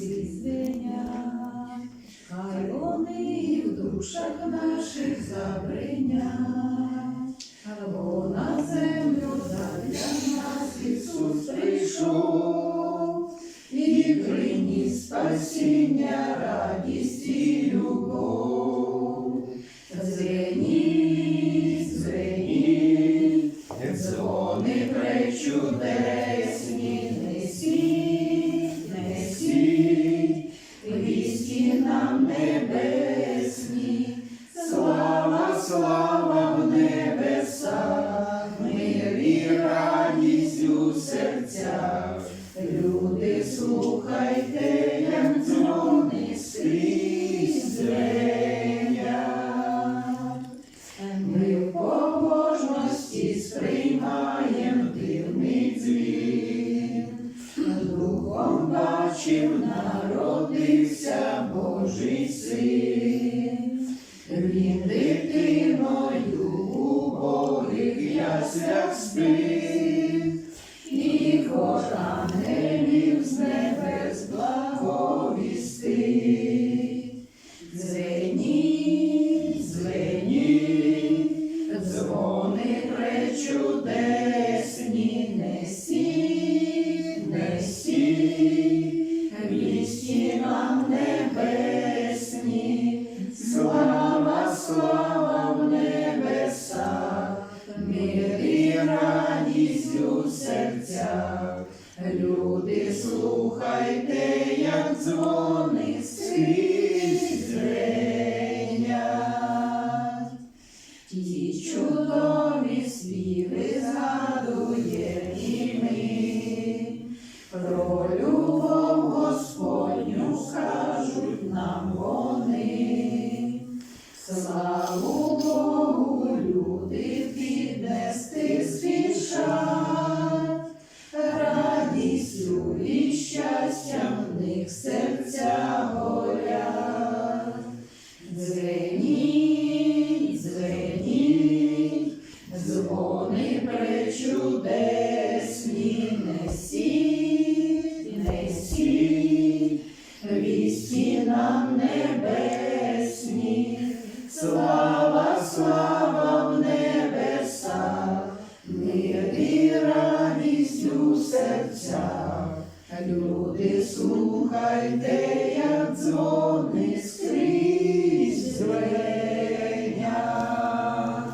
ангельських звенять, хай вони в душах наших забринять, бо на землю задля нас Ісус прийшов, і приніс спасіння, радість і любов. Звеніть, звеніть, дзвони пречудесні, Люди, слухайте, як дзвони скрізь. Ми в побожності сприймаєм дивний дзвін, духом бачив, народився Божий син. Він дитиною у Богих яслях спив, і хор ангелів з небес Люди, слухайте, як дзвони скрізь звенять. Ті чудові співи згадує і ми, про любов Господню серця горять. Дзвеніть, дзвеніть, дзвони пречудесні, Люди, слухайте, як дзвон.